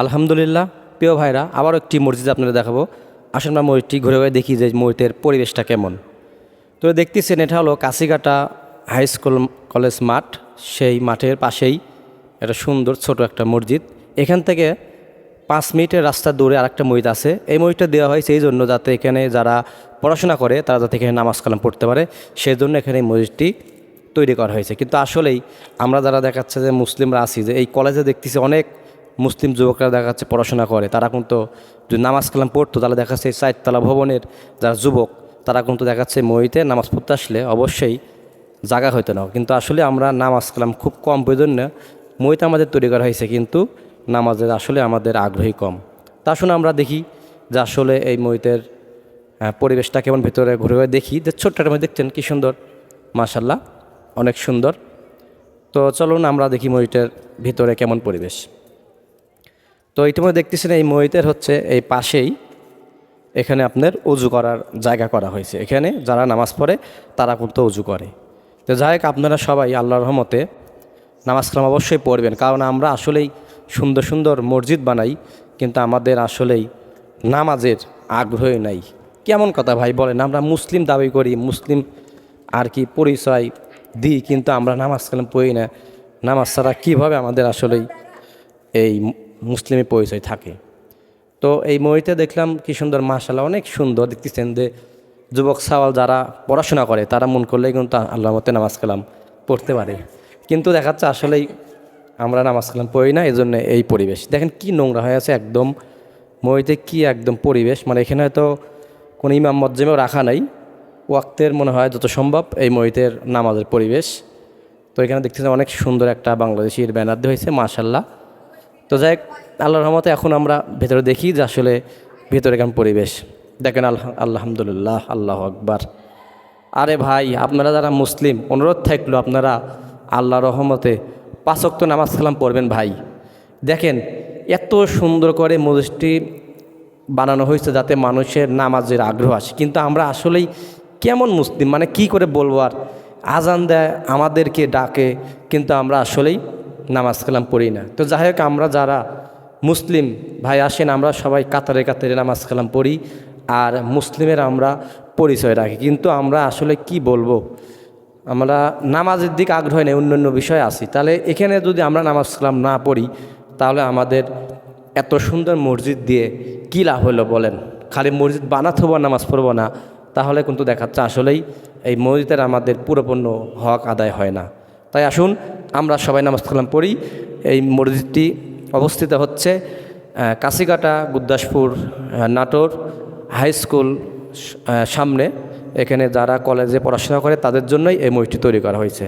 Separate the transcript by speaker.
Speaker 1: আলহামদুলিল্লাহ। প্রিয় ভাইরা আবার একটি মসজিদ আপনারা দেখাবো। আসলে আমরা মসজিদটি ঘুরে ঘুরে দেখি যে মসজিদের পরিবেশটা কেমন। তো দেখতেছেন, এটা হলো কাশিঘাটা হাই স্কুল কলেজ মাঠ। সেই মাঠের পাশেই একটা সুন্দর ছোট একটা মসজিদ। এখান থেকে পাঁচ মিনিটের রাস্তা দূরে আরেকটা মসজিদ আছে। এই মসজিদটা দেওয়া হয় সেই জন্য যাতে এখানে যারা পড়াশোনা করে, তারা যাতে এখানে নামাজ কালাম পড়তে পারে। সেই জন্য এখানে এই মসজিদটি তৈরি করা হয়েছে। কিন্তু আসলেই আমরা যারা দেখাচ্ছে যে মুসলিমরা আছি, যে এই কলেজে দেখতেছি অনেক মুসলিম যুবকরা দেখা যাচ্ছে পড়াশোনা করে, তারা কিন্তু যদি নামাজ কালাম পড়তো, তাহলে দেখা যাচ্ছে চারতলা ভবনের যারা যুবক, তারা কিন্তু দেখাচ্ছে মহিতে নামাজ পড়তে আসলে অবশ্যই জায়গা হইতো না। কিন্তু আসলে আমরা নামাজ কালাম খুব কম, প্রয়োজন না মহিতে আমাদের তৈরি করা হয়েছে, কিন্তু নামাজের আসলে আমাদের আগ্রহী কম। তা শুনে আমরা দেখি যে আসলে এই মহিতের পরিবেশটা কেমন ভেতরে ঘুরে ঘুরে দেখি। যে ছোট্ট একটা মহিত দেখছেন, কী সুন্দর মাশাল্লাহ অনেক সুন্দর। তো চলুন আমরা দেখি মহিতের ভিতরে কেমন পরিবেশ। তো ইতিমধ্যে দেখতেছেন এই মহিতের হচ্ছে এই পাশেই এখানে আপনার উজু করার জায়গা করা হয়েছে। এখানে যারা নামাজ পড়ে, তারা কিন্তু উজু করে। তো যাই হোক, আপনারা সবাই আল্লাহর রহমতে নামাজ কালাম অবশ্যই পড়বেন। কারণ আমরা আসলেই সুন্দর সুন্দর মসজিদ বানাই, কিন্তু আমাদের আসলেই নামাজের আগ্রহই নাই। কেমন কথা ভাই বলেন, আমরা মুসলিম দাবি করি, মুসলিম আর কি পরিচয় দিই, কিন্তু আমরা নামাজ কালাম পড়ি না। নামাজ ছাড়া কীভাবে আমাদের আসলেই এই মুসলিমের পরিচয় থাকে। তো এই মহিতে দেখলাম কি সুন্দর মাশাল্লাহ অনেক সুন্দর দেখতেছেন যে যুবক সাওয়াল যারা পড়াশোনা করে, তারা মন করলেই কিন্তু আল্লাহ মতে নামাজ কালাম পড়তে পারে। কিন্তু দেখাচ্ছে আসলেই আমরা নামাজ কালাম পড়ি না এই জন্য এই পরিবেশ। দেখেন কি নোংরা হয়ে আছে একদম মহিতে কি একদম পরিবেশ। মানে এখানে হয়তো কোনো ইমাম মজ্জেমেও রাখা নাই। ওয়াক্তের মনে হয় যত সম্ভব এই মহিতের নামাজের পরিবেশ। তো এখানে দেখতেছেন অনেক সুন্দর একটা বাংলাদেশির ব্যানার হয়েছে মাশাল্লাহ তো যাই হোক, আল্লাহর রহমতে এখন আমরা ভেতরে দেখি যে আসলে ভেতরে কেমন পরিবেশ। দেখেন আল্লাহ আলহামদুলিল্লাহ আল্লাহ আকবার। আরে ভাই আপনারা যারা মুসলিম অনুরোধ থাকল আপনারা আল্লাহ রহমতে পাঁচক্ত নামাজ কালাম পড়বেন ভাই। দেখেন এত সুন্দর করে মসজিদটি বানানো হয়েছে যাতে মানুষের নামাজের আগ্রহ আসে। কিন্তু আমরা আসলেই কেমন মুসলিম? মানে কি করে বলব আর? আজান দেয় আমাদেরকে ডাকে কিন্তু আমরা আসলেই নামাজ কালাম পড়ি না। তো যাই হোক, আমরা যারা মুসলিম ভাই আসেন, আমরা সবাই কাতারে কাতারে নামাজ কালাম পড়ি আর মুসলিমের আমরা পরিচয় রাখি। কিন্তু আমরা আসলে কি বলব? আমরা নামাজের দিক আগ্রহ নেই অন্য অন্য বিষয় আছি। তাহলে এখানে যদি আমরা নামাজ কালাম না পড়ি, তাহলে আমাদের এত সুন্দর মসজিদ দিয়ে কী লাভ হলো বলেন? খালি মসজিদ বানাতে হব নামাজ পড়ব না, তাহলে কিন্তু দেখাচ্ছে আসলেই এই মসজিদের আমাদের পুরোপূর্ণ হক আদায় হয় না। তাই আসুন, আমরা সবাই নামাজ কালাম পড়ি। এই মসজিদটি অবস্থিত হচ্ছে কাশিকাটা গুদ্দাসপুর নাটোর হাই স্কুল সামনে। এখানে যারা কলেজে পড়াশোনা করে, তাদের জন্যই এই মসজিদটি তৈরি করা হয়েছে।